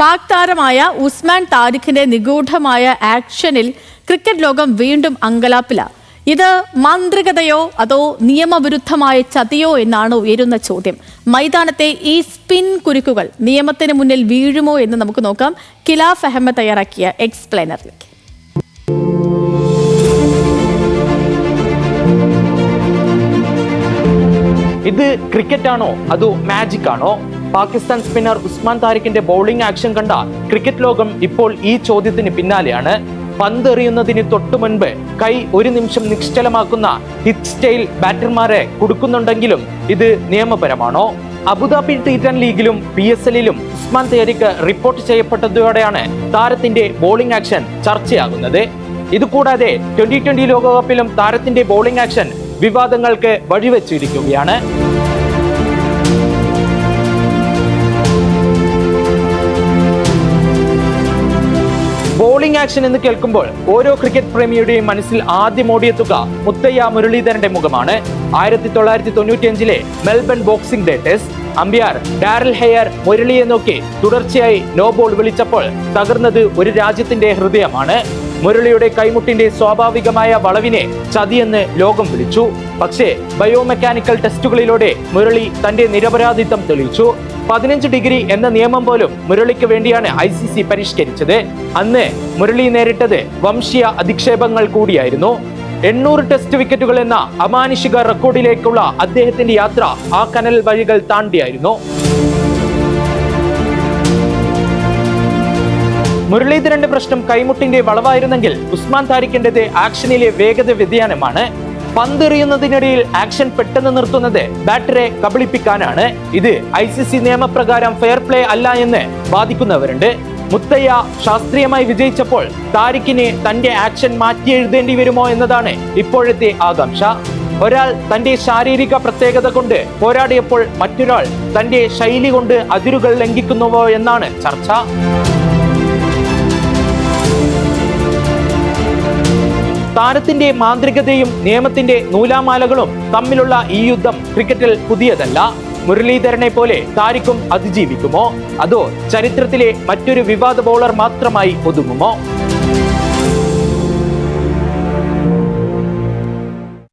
പാക് താരമായ ഉസ്മാൻ താരിഖിന്റെ നിഗൂഢമായ ആക്ഷനിൽ ക്രിക്കറ്റ് ലോകം വീണ്ടും അങ്കലാപ്പില. ഇത് മാന്ത്രികതയോ അതോ നിയമവിരുദ്ധമായ ചതിയോ എന്നാണ് ഉയരുന്ന ചോദ്യം. മൈതാനത്തെ ഈ സ്പിൻ കുരുക്കുകൾ നിയമത്തിന് മുന്നിൽ വീഴുമോ എന്ന് നമുക്ക് നോക്കാം. കിലാഫ് അഹമ്മദ് തയ്യാറാക്കിയ എക്സ്പ്ലെയിനറിലേക്ക്. ഇത് ക്രിക്കറ്റ് ആണോ അതോ മാജിക് ആണോ പാകിസ്ഥാൻ സ്പിന്നർ ഉസ്മാൻ താരിഖിന്റെ ബൗളിംഗ് ആക്ഷൻ കണ്ട ക്രിക്കറ്റ് ലോകം ഇപ്പോൾ ഈ ചോദ്യത്തിന് പിന്നാലെയാണ്. പന്ത് എറിയുന്നതിന് തൊട്ടു മുൻപ് കൈ ഒരു നിമിഷം നിശ്ചലമാക്കുന്ന ഹിറ്റ് സ്റ്റൈൽ ബാറ്റർമാരെ കൊടുക്കുന്നുണ്ടെങ്കിലും ഇത് നിയമപരമാണോ? അബുദാബി ടി ടെൻ ലീഗിലും പി എസ് എല്ലിലും ഉസ്മാൻ തേരിക്ക് റിപ്പോർട്ട് ചെയ്യപ്പെട്ടതോടെയാണ് താരത്തിന്റെ ബോളിംഗ് ആക്ഷൻ ചർച്ചയാകുന്നത്. ഇതുകൂടാതെ ട്വന്റി ട്വന്റി ലോകകപ്പിലും താരത്തിന്റെ ബോളിംഗ് ആക്ഷൻ വിവാദങ്ങൾക്ക് വഴിവെച്ചിരിക്കുകയാണ്. ബോളിംഗ് ആക്ഷൻ എന്ന് കേൾക്കുമ്പോൾ ഓരോ ക്രിക്കറ്റ് പ്രേമിയുടെയും മനസ്സിൽ ആദ്യം ഓടിയെത്തുക മുത്തയ്യ മുരളീധരന്റെ മുഖമാണ്. ആയിരത്തി തൊള്ളായിരത്തി തൊണ്ണൂറ്റിയഞ്ചിലെ Melbourne boxing day test. Umpire Darrell Hair മുരളിയെ എന്നൊക്കെ തുടർച്ചയായി നോ ബോൾ വിളിച്ചപ്പോൾ തകർന്നത് ഒരു രാജ്യത്തിന്റെ ഹൃദയമാണ്. മുരളിയുടെ കൈമുട്ടിന്റെ സ്വാഭാവികമായ വളവിനെ ചതിയെന്ന് ലോകം വിളിച്ചു. പക്ഷേ ബയോമെക്കാനിക്കൽ ടെസ്റ്റുകളിലൂടെ മുരളി തന്റെ നിരപരാധിത്വം തെളിയിച്ചു. പതിനഞ്ച് ഡിഗ്രി എന്ന നിയമം പോലും മുരളിക്ക് വേണ്ടിയാണ് ഐ സി സി പരിഷ്കരിച്ചത്. അന്ന് മുരളി നേരിട്ടത് വംശീയ അധിക്ഷേപങ്ങൾ കൂടിയായിരുന്നു. എണ്ണൂറ് ടെസ്റ്റ് വിക്കറ്റുകൾ എന്ന അമാനുഷിക റെക്കോർഡിലേക്കുള്ള അദ്ദേഹത്തിന്റെ യാത്ര ആ കനൽ വഴികൾ താണ്ടിയായിരുന്നു. മുരളീധരന്റെ പ്രശ്നം കൈമുട്ടിന്റെ വളവായിരുന്നെങ്കിൽ ഉസ്മാൻ താരിഖിന്റേത് ആക്ഷനിലെ വേഗത വ്യതിയാനമാണ്. പന്തെറിയുന്നതിനിടയിൽ ആക്ഷൻ പെട്ടെന്ന് നിർത്തുന്നത് ബാറ്ററെ കബളിപ്പിക്കാനാണ്. ഇത് ഐ സി സി നിയമപ്രകാരം ഫെയർ പ്ലേ അല്ല എന്ന് വാദിക്കുന്നവരുണ്ട്. മുത്തയ്യ ശാസ്ത്രീയമായി വിജയിച്ചപ്പോൾ താരിഖിന് തന്റെ ആക്ഷൻ മാറ്റി എഴുതേണ്ടി വരുമോ എന്നതാണ് ഇപ്പോഴത്തെ ആകാംക്ഷ. ഒരാൾ തന്റെ ശാരീരിക പ്രത്യേകത കൊണ്ട് പോരാടിയപ്പോൾ മറ്റൊരാൾ തന്റെ ശൈലി കൊണ്ട് അതിരുകൾ ലംഘിക്കുന്നുവോ എന്നാണ് ചർച്ച. താരത്തിന്റെ മാന്ത്രികതയും നിയമത്തിന്റെ നൂലാമാലകളും തമ്മിലുള്ള ഈ യുദ്ധം ക്രിക്കറ്റിൽ പുതിയതല്ല. മുരളീധരനെ പോലെ താരിക്കും അതിജീവിക്കുമോ? അതോ ചരിത്രത്തിലെ മറ്റൊരു വിവാദ ബൗളർ മാത്രമായി ഒതുങ്ങുമോ?